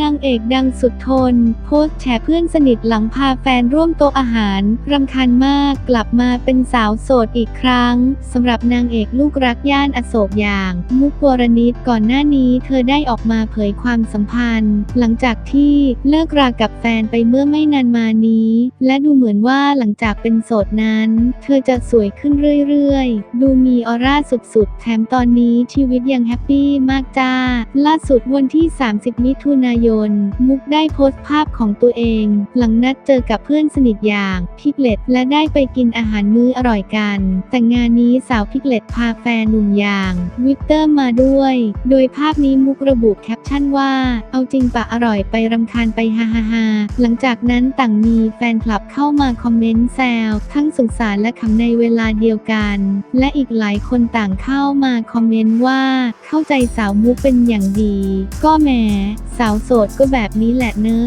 นางเอกดังสุดทน โพสแฉเพื่อนสนิทหลังพาแฟนร่วมโต๊ะอาหาร รำคาญมากกลับมาเป็นสาวโสดอีกครั้งสำหรับนางเอกลูกรักย่านอโศกอย่าง มุกวรณิตก่อนหน้านี้เธอได้ออกมาเผยความสัมพันธ์ หลังจากที่เลิกรากับแฟนไปเมื่อไม่นานมานี้ และดูเหมือนว่าหลังจากเป็นโสดนั้น เธอจะสวยขึ้นเรื่อยๆ ดูมีออร่าสุดๆ แถมตอนนี้ชีวิตยังแฮปปี้มากจ้า ล่าสุดวันที่ 30 มิถุนายน มุกได้โพสต์ภาพของตัวเอง หลังนัดเจอกับเพื่อนสนิทอย่างพิกเลตและได้ไปกินอาหารมื้ออร่อยกัน แต่งานนี้สาวพิกเลตพาแฟนหนุ่มอย่างวิกเตอร์มาด้วย โดยภาพนี้มุกระบุแคปชั่นว่า เอาจริงปะอร่อยไปรำคาญไปฮ่าฮ่าฮ่าหลังจากนั้นต่างมีแฟนคลับเข้ามาคอมเมนต์แซวทั้งสงสารและขำในเวลาเดียวกัน และอีกหลายคนต่างเข้ามาคอมเมนต์ว่า เข้าใจสาวมุกเป็นอย่างดี ก็แหมสาวโสดก็แบบนี้แหละเนอะ